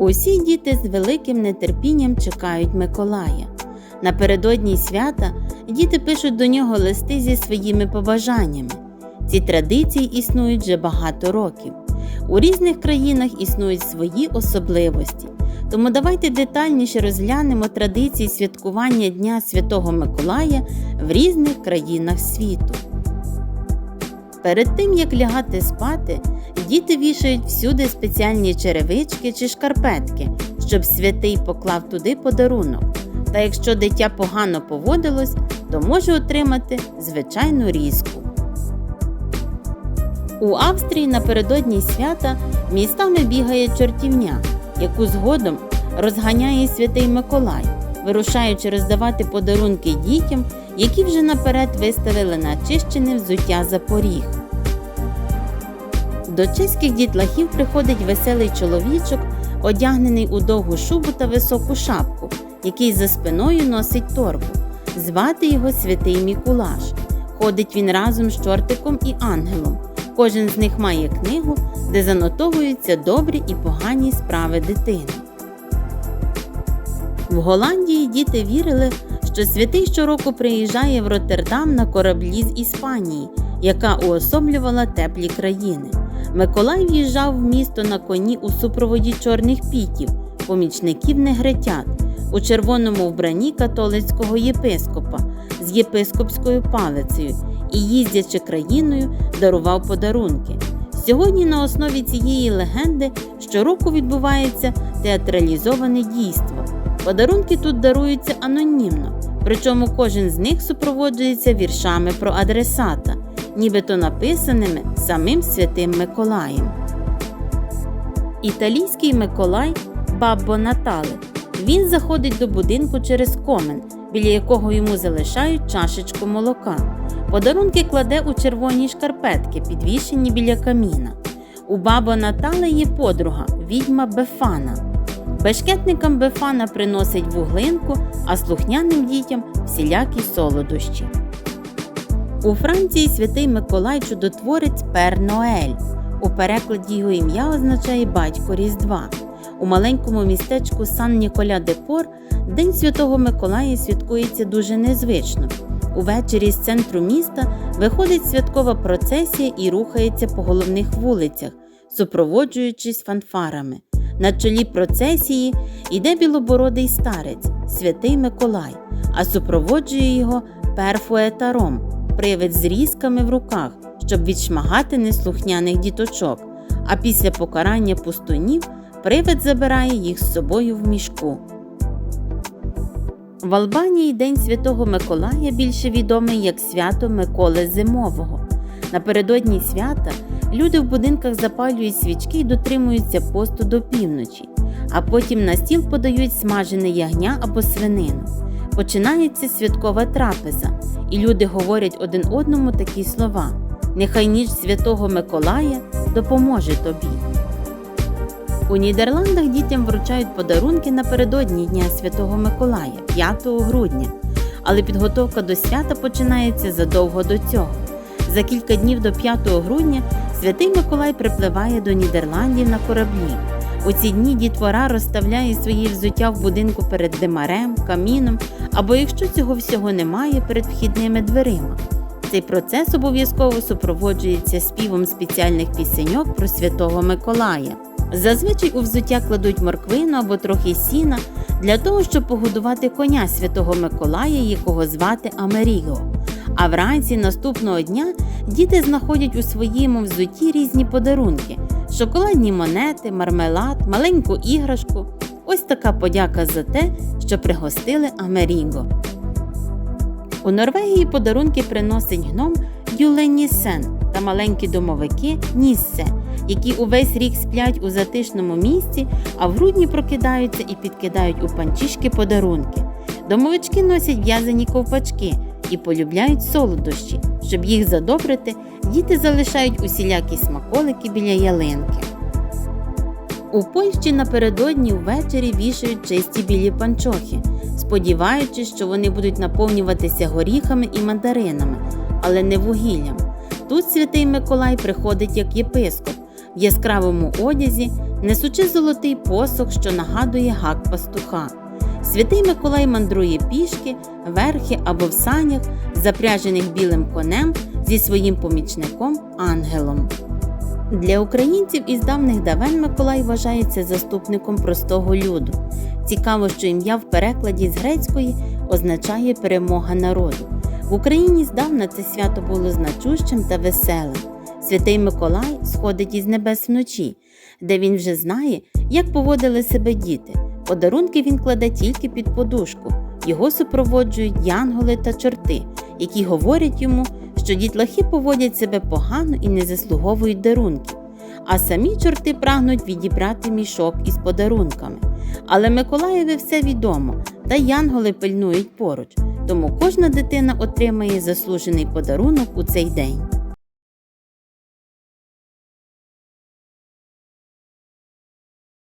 Усі діти з великим нетерпінням чекають Миколая. Напередодні свята діти пишуть до нього листи зі своїми побажаннями. Ці традиції існують вже багато років. У різних країнах існують свої особливості. Тому давайте детальніше розглянемо традиції святкування Дня Святого Миколая в різних країнах світу. Перед тим як лягати спати, діти вішають всюди спеціальні черевички чи шкарпетки, щоб святий поклав туди подарунок. Та якщо дитя погано поводилось, то може отримати звичайну різку. У Австрії напередодні свята містами бігає чортівня, яку згодом розганяє святий Миколай, вирушаючи роздавати подарунки дітям, які вже наперед виставили на чищене взуття за поріг. До чеських дітлахів приходить веселий чоловічок, одягнений у довгу шубу та високу шапку, який за спиною носить торбу. Звати його святий Мікулаш. Ходить він разом з чортиком і ангелом. Кожен з них має книгу, де занотовуються добрі і погані справи дитини. В Голландії діти вірили, що святий щороку приїжджає в Роттердам на кораблі з Іспанії, яка уособлювала теплі країни. Миколай в'їжджав в місто на коні у супроводі чорних пітів, помічників негритят, у червоному вбранні католицького єпископа з єпископською палицею і, їздячи країною, дарував подарунки. Сьогодні на основі цієї легенди щороку відбувається театралізоване дійство. Подарунки тут даруються анонімно, причому кожен з них супроводжується віршами про адресата, нібито написаними самим святим Миколаєм. Італійський Миколай Баббо Натале. Він заходить до будинку через комен, біля якого йому залишають чашечку молока. Подарунки кладе у червоні шкарпетки, підвішені біля каміна. У баба Натали є подруга, відьма Бефана. Бешкетникам Бефана приносить вуглинку, а слухняним дітям всілякі солодощі. У Франції святий Миколай чудотворець Пер Ноель. У перекладі його ім'я означає батько Різдва. У маленькому містечку Сан Ніколя де Пор День Святого Миколая святкується дуже незвично. Увечері з центру міста виходить святкова процесія і рухається по головних вулицях, супроводжуючись фанфарами. На чолі процесії йде білобородий старець, святий Миколай, а супроводжує його перфуетаром, привид з різками в руках, щоб відшмагати неслухняних діточок. А після покарання пустунів привид забирає їх з собою в мішку. В Албанії День Святого Миколая більше відомий як свято Миколи Зимового. Напередодні свята люди в будинках запалюють свічки і дотримуються посту до півночі, а потім на стіл подають смажене ягня або свинину. Починається святкова трапеза, і люди говорять один одному такі слова: Нехай ніч Святого Миколая допоможе тобі. У Нідерландах дітям вручають подарунки напередодні Дня Святого Миколая 5 грудня, але підготовка до свята починається задовго до цього. За кілька днів до 5 грудня святий Миколай припливає до Нідерландів на кораблі. У ці дні дітвора розставляє свої взуття в будинку перед димарем, каміном або, якщо цього всього немає, перед вхідними дверима. Цей процес обов'язково супроводжується співом спеціальних пісеньок про святого Миколая. Зазвичай у взуття кладуть морквину або трохи сіна для того, щоб погодувати коня святого Миколая, якого звати Амеріго. А вранці наступного дня діти знаходять у своєму взутті різні подарунки: шоколадні монети, мармелад, маленьку іграшку. Ось така подяка за те, що пригостили Амеріго. У Норвегії подарунки приносить гном Юленісен та маленькі домовики Ніссе, які увесь рік сплять у затишному місці, а в грудні прокидаються і підкидають у панчішки подарунки. Домовички носять в'язані ковпачки і полюбляють солодощі. Щоб їх задобрити, діти залишають усілякі смаколики біля ялинки. У Польщі напередодні ввечері вішають чисті білі панчохи, сподіваючись, що вони будуть наповнюватися горіхами і мандаринами, але не вугіллям. Тут святий Миколай приходить як єпископ, в яскравому одязі, несучи золотий посох, що нагадує гак пастуха. Святий Миколай мандрує пішки, верхи або в санях, запряжених білим конем зі своїм помічником ангелом. Для українців із давних давен Миколай вважається заступником простого люду. Цікаво, що ім'я в перекладі з грецької означає перемога народу. В Україні здавна це свято було значущим та веселим. Святий Миколай сходить із небес вночі, де він вже знає, як поводили себе діти. Подарунки він кладе тільки під подушку. Його супроводжують янголи та чорти, які говорять йому, що дітлахи поводять себе погано і не заслуговують дарунків. А самі чорти прагнуть відібрати мішок із подарунками. Але Миколаєві все відомо, та янголи пильнують поруч, тому кожна дитина отримає заслужений подарунок у цей день.